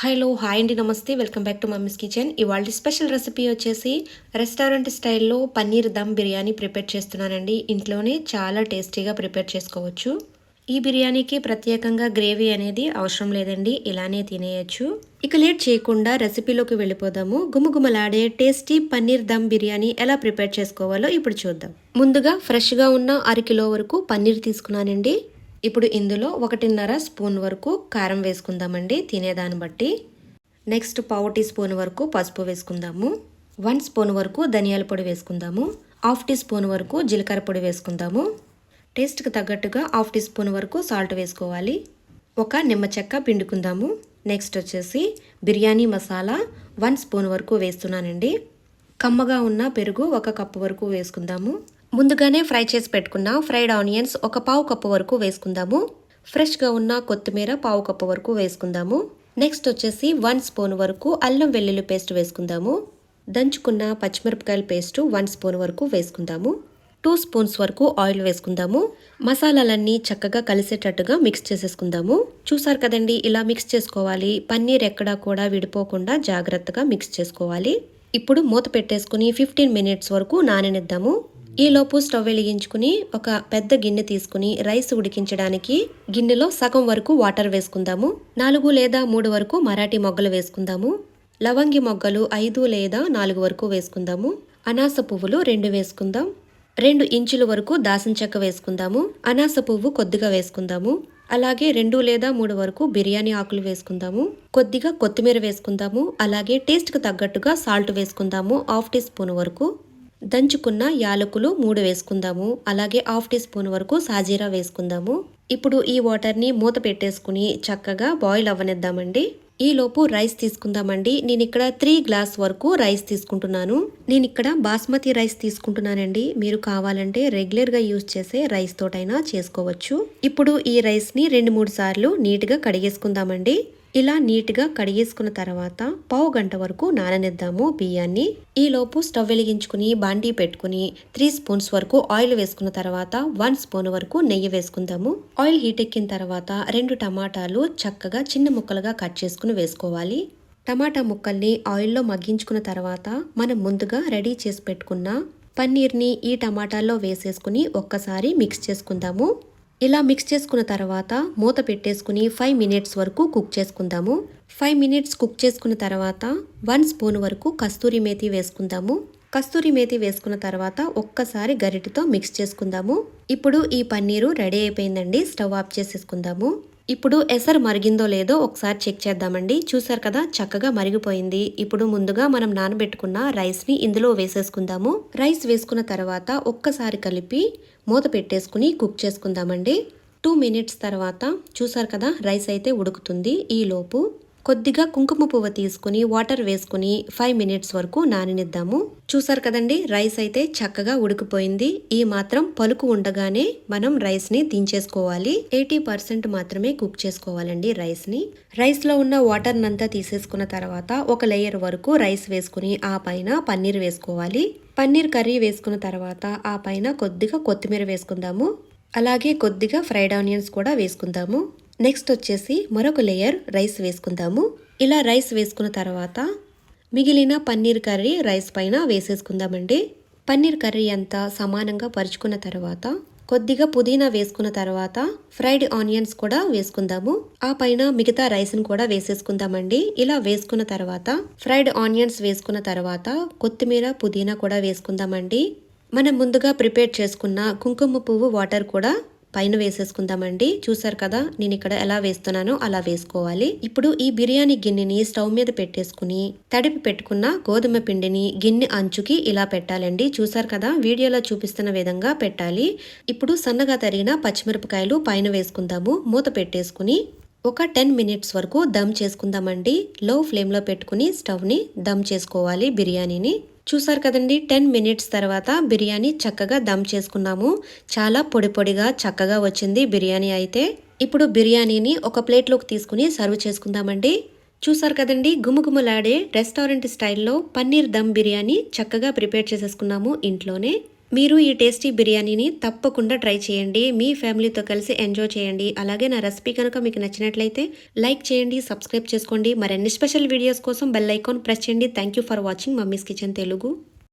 Hello hi అండి నమస్తే. Welcome back to mummy's kitchen. ఇవాళ స్పెషల్ రెసిపీ వచ్చేసి రెస్టారెంట్ స్టైల్లో పన్నీర్ దమ్ బిర్యానీ ప్రిపేర్ చేస్తున్నానండి. ఇంట్లోనే చాలా టేస్టీగా ప్రిపేర్ చేసుకోవచ్చు. ఈ బిర్యానీకి ప్రత్యేకంగా గ్రేవీ అనేది అవసరం లేదండి. ఇలానే తినేయచ్చు. ఇక లేట్ చేయకుండా రెసిపీలోకి వెళ్ళిపోదాము. గుమగుమలాడే టేస్టీ పన్నీర్ దమ్ బిర్యానీ ఎలా ప్రిపేర్ చేసుకోవాలో ఇప్పుడు చూద్దాం. ముందుగా ఫ్రెష్గా ఉన్న అరకిలో వరకు పన్నీర్ తీసుకున్నానండి. ఇప్పుడు ఇందులో ఒకటిన్నర స్పూన్ వరకు కారం వేసుకుందామండి తినేదాన్ని బట్టి. నెక్స్ట్ పావు టీ స్పూన్ వరకు పసుపు వేసుకుందాము. వన్ స్పూన్ వరకు ధనియాల పొడి వేసుకుందాము. హాఫ్ టీ స్పూన్ వరకు జీలకర్ర పొడి వేసుకుందాము. టేస్ట్కి తగ్గట్టుగా హాఫ్ టీ స్పూన్ వరకు సాల్ట్ వేసుకోవాలి. ఒక నిమ్మ చెక్క పిండుకుందాము. నెక్స్ట్ వచ్చేసి బిర్యానీ మసాలా వన్ స్పూన్ వరకు వేస్తున్నానండి. కమ్మగా ఉన్న పెరుగు ఒక కప్పు వరకు వేసుకుందాము. ముందుగానే ఫ్రై చేసి పెట్టుకున్న ఫ్రైడ్ ఆనియన్స్ ఒక పావు కప్పు వరకు వేసుకుందాము. ఫ్రెష్గా ఉన్న కొత్తిమీర పావు కప్పు వరకు వేసుకుందాము. నెక్స్ట్ వచ్చేసి వన్ స్పూన్ వరకు అల్లం వెల్లుల్లి పేస్ట్ వేసుకుందాము. దంచుకున్న పచ్చిమిరపకాయల పేస్ట్ వన్ స్పూన్ వరకు వేసుకుందాము. టూ స్పూన్స్ వరకు ఆయిల్ వేసుకుందాము. మసాలాలన్నీ చక్కగా కలిసేటట్టుగా మిక్స్ చేసేసుకుందాము. చూసారు కదండి ఇలా మిక్స్ చేసుకోవాలి. పన్నీర్ ఎక్కడా కూడా విడిపోకుండా జాగ్రత్తగా మిక్స్ చేసుకోవాలి. ఇప్పుడు మూత పెట్టేసుకుని ఫిఫ్టీన్ మినిట్స్ వరకు నాననిద్దాము. ఈలోపు స్టవ్ వెలిగించుకుని ఒక పెద్ద గిన్నె తీసుకుని రైస్ ఉడికించడానికి గిన్నెలో సగం వరకు వాటర్ వేసుకుందాము. నాలుగు లేదా మూడు వరకు మరాఠీ మొగ్గలు వేసుకుందాము. లవంగి మొగ్గలు ఐదు లేదా నాలుగు వరకు వేసుకుందాము. అనాస పువ్వులు రెండు వేసుకుందాం. రెండు ఇంచుల వరకు దాసం చెక్క వేసుకుందాము. అనాస పువ్వు కొద్దిగా వేసుకుందాము. అలాగే రెండు లేదా మూడు వరకు బిర్యానీ ఆకులు వేసుకుందాము. కొద్దిగా కొత్తిమీర వేసుకుందాము. అలాగే టేస్ట్కి తగ్గట్టుగా సాల్ట్ వేసుకుందాము. హాఫ్ టీ స్పూన్ వరకు. దంచుకున్న యాలకులు మూడు వేసుకుందాము. అలాగే హాఫ్ టీ స్పూన్ వరకు సాజీరా వేసుకుందాము. ఇప్పుడు ఈ వాటర్ని మూత పెట్టేసుకుని చక్కగా బాయిల్ అవ్వనిద్దామండి. ఈలోపు రైస్ తీసుకుందామండి. నేను ఇక్కడ త్రీ గ్లాస్ వరకు రైస్ తీసుకుంటున్నాను. నేను ఇక్కడ బాస్మతి రైస్ తీసుకుంటున్నానండి. మీరు కావాలంటే రెగ్యులర్గా యూజ్ చేసే రైస్ తోటైనా చేసుకోవచ్చు. ఇప్పుడు ఈ రైస్ని రెండు మూడు సార్లు నీట్గా కడిగేసుకుందామండి. ఇలా నీట్గా కడిగేసుకున్న తర్వాత పావు గంట వరకు నాననిద్దాము బియ్యాన్ని. ఈలోపు స్టవ్ వెలిగించుకుని బాండీ పెట్టుకుని త్రీ స్పూన్స్ వరకు ఆయిల్ వేసుకున్న తర్వాత వన్ స్పూన్ వరకు నెయ్యి వేసుకుందాము. ఆయిల్ హీట్ ఎక్కిన తర్వాత రెండు టమాటాలు చక్కగా చిన్న ముక్కలుగా కట్ చేసుకుని వేసుకోవాలి. టమాటా ముక్కల్ని ఆయిల్లో మగ్గించుకున్న తర్వాత మనం ముందుగా రెడీ చేసి పెట్టుకున్న పన్నీర్ని ఈ టమాటాల్లో వేసేసుకుని ఒక్కసారి మిక్స్ చేసుకుందాము. ఇలా మిక్స్ చేసుకున్న తర్వాత మూత పెట్టేసుకుని ఫైవ్ మినిట్స్ వరకు కుక్ చేసుకుందాము. ఫైవ్ మినిట్స్ కుక్ చేసుకున్న తర్వాత వన్ స్పూన్ వరకు కస్తూరి మేతి వేసుకుందాము. కస్తూరి మేతి వేసుకున్న తర్వాత ఒక్కసారి గరిటితో మిక్స్ చేసుకుందాము. ఇప్పుడు ఈ పన్నీరు రెడీ అయిపోయిందండి. స్టవ్ ఆఫ్ చేసేసుకుందాము. ఇప్పుడు ఎసరు మరిగిందో లేదో ఒకసారి చెక్ చేద్దామండి. చూసారు కదా చక్కగా మరిగిపోయింది. ఇప్పుడు ముందుగా మనం నానబెట్టుకున్న రైస్ని ఇందులో వేసేసుకుందాము. రైస్ వేసుకున్న తర్వాత ఒక్కసారి కలిపి మూత పెట్టేసుకుని కుక్ చేసుకుందామండి. టూ మినిట్స్ తర్వాత చూసారు కదా రైస్ అయితే ఉడుకుతుంది. ఈలోపు కొద్దిగా కుంకుమ పువ్వు తీసుకుని వాటర్ వేసుకుని ఫైవ్ మినిట్స్ వరకు నాననిద్దాము. చూసారు కదండి రైస్ అయితే చక్కగా ఉడికిపోయింది. ఈ మాత్రం పలుకు ఉండగానే మనం రైస్ని దించేసుకోవాలి. ఎయిటీ పర్సెంట్ మాత్రమే కుక్ చేసుకోవాలండి రైస్ని రైస్లో ఉన్న వాటర్ నంతా తీసేసుకున్న తర్వాత ఒక లేయర్ వరకు రైస్ వేసుకుని ఆ పైన పన్నీర్ వేసుకోవాలి. పన్నీర్ కర్రీ వేసుకున్న తర్వాత ఆ పైన కొద్దిగా కొత్తిమీర వేసుకుందాము. అలాగే కొద్దిగా ఫ్రైడ్ ఆనియన్స్ కూడా వేసుకుందాము. నెక్స్ట్ వచ్చేసి మరొక లేయర్ రైస్ వేసుకుందాము. ఇలా రైస్ వేసుకున్న తర్వాత మిగిలిన పన్నీర్ కర్రీ రైస్ పైన వేసేసుకుందామండి. పన్నీర్ కర్రీ అంతా సమానంగా పరుచుకున్న తర్వాత కొద్దిగా పుదీనా వేసుకున్న తర్వాత ఫ్రైడ్ ఆనియన్స్ కూడా వేసుకుందాము. ఆ పైన మిగతా రైస్ని కూడా వేసేసుకుందామండి. ఇలా వేసుకున్న తర్వాత ఫ్రైడ్ ఆనియన్స్ వేసుకున్న తర్వాత కొత్తిమీర పుదీనా కూడా వేసుకుందామండి. మనం ముందుగా ప్రిపేర్ చేసుకున్న కుంకుమ పువ్వు వాటర్ కూడా పైన వేసేసుకుందామండి. చూసారు కదా నేను ఇక్కడ ఎలా వేస్తున్నానో అలా వేసుకోవాలి. ఇప్పుడు ఈ బిర్యానీ గిన్నెని స్టవ్ మీద పెట్టేసుకుని తడిపి పెట్టుకున్న గోధుమ పిండిని గిన్నె అంచుకి ఇలా పెట్టాలండి. చూసారు కదా వీడియోలో చూపిస్తున్న విధంగా పెట్టాలి. ఇప్పుడు సన్నగా తరిగిన పచ్చిమిరపకాయలు పైన వేసుకుందాము. మూత పెట్టేసుకుని ఒక టెన్ మినిట్స్ వరకు దమ్ చేసుకుందామండి. లో ఫ్లేమ్లో పెట్టుకుని స్టవ్ని దమ్ చేసుకోవాలి బిర్యానీని. చూసారు కదండి టెన్ మినిట్స్ తర్వాత బిర్యానీ చక్కగా దమ్ చేసుకున్నాము. చాలా పొడి పొడిగా చక్కగా వచ్చింది బిర్యానీ అయితే. ఇప్పుడు బిర్యానీని ఒక ప్లేట్లోకి తీసుకుని సర్వ్ చేసుకుందామండి. చూసారు కదండి గుమగుమలాడే రెస్టారెంట్ స్టైల్లో పన్నీర్ దమ్ బిర్యానీ చక్కగా ప్రిపేర్ చేసేసుకున్నాము ఇంట్లోనే. మీరు ఈ టేస్టీ బిర్యానీని తప్పకుండా ట్రై చేయండి. మీ ఫ్యామిలీతో కలిసి ఎంజాయ్ చేయండి. అలాగే నా రెసిపీ కనుక మీకు నచ్చినట్లయితే లైక్ చేయండి సబ్స్క్రైబ్ చేసుకోండి. మరిన్ని స్పెషల్ వీడియోస్ కోసం బెల్ ఐకాన్ ప్రెస్ చేయండి. Thank you for watching mummy's kitchen Telugu